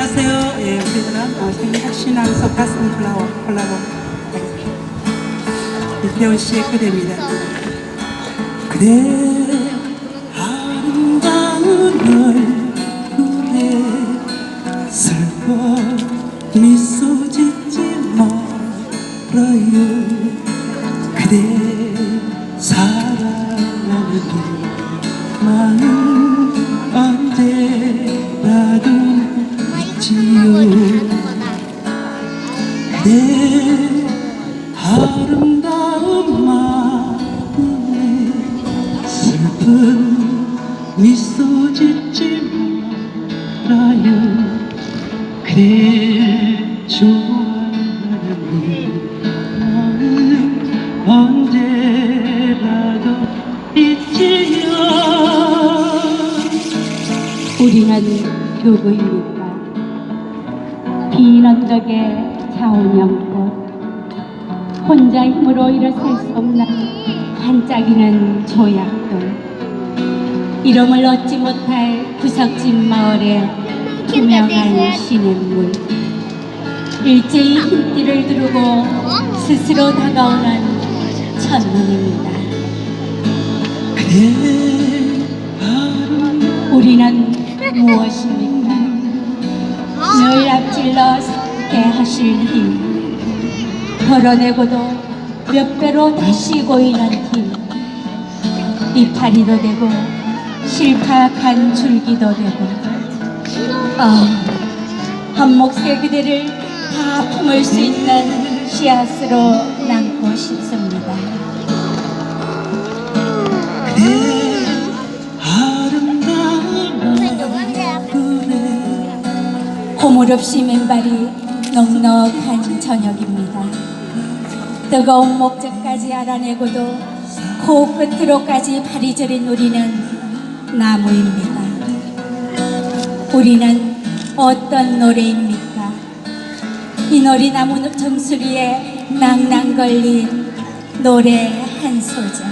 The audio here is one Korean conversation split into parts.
어, 생각 신앙서 가슴 콜라보 콜라보. 이태원 씨의 그대입니다. 그대 아름다운 얼굴에 슬퍼 미소 짓지 말아요. 그대 사랑하는 마음 있지요 그대 아름다운 마음에 슬픈 미소 짓지 말아요 좋아하는 마음 언제라도 잊지요 우리는 누구입니까? 빈 언덕의 자원형꽃 혼자 힘으로 일어설 수 없는 반짝이는 조약돌 이름을 얻지 못할 구석진 마을의 투명한 시냇물 일제히 흰띠를 두르고 스스로 다가오는 천문입니다. 아름 우리는 무엇입니까? 늘 앞질러 섰게 하실 힘 걸어내고도 몇 배로 다시 고이는 힘 이파리도 되고 실팍한 줄기도 되고. 아, 한 몫의 그대를 다 품을 수 있는 씨앗으로 남고 싶습니다. 없이 맨발이 넉넉한 저녁입니다. 뜨거운 목젖까지 알아내고도 코끝으로까지 발이 저린 우리는 나무입니다. 우리는 어떤 노래입니까? 이 놀이나무 정수리에 낭낭 걸린 노래 한 소절.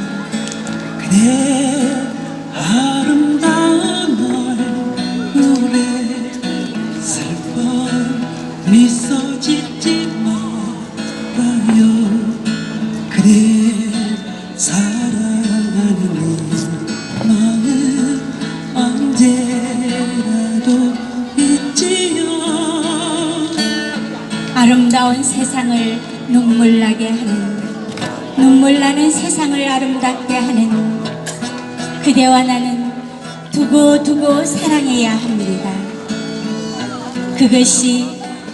그대 아름 아름다운 세상을 눈물 나게 하는 눈물 나는 세상을 아름답게 하는 그대와 나는 두고두고 사랑해야 합니다. 그것이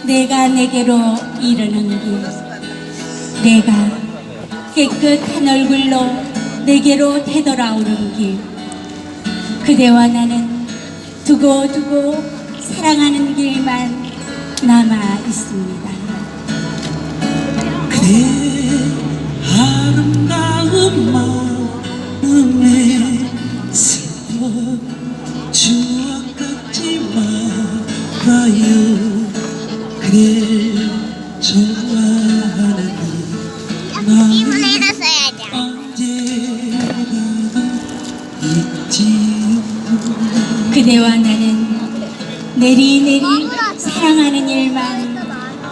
내가 내게로 이르는 길, 내가 깨끗한 얼굴로 내게로 되돌아오는 길, 그대와 나는 두고두고 사랑하는 길만 남아 있습니다. 그대 아름다운 마음에 슬퍼 추억 같지 말아요 그대 좋아하는 마음 플레이로 써야죠. 언제라도 잊지요 그대와 나는 내리내리 사랑하는 일만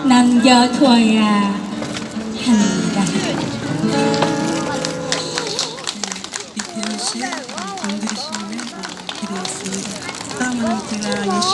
남겨두어야 합니다.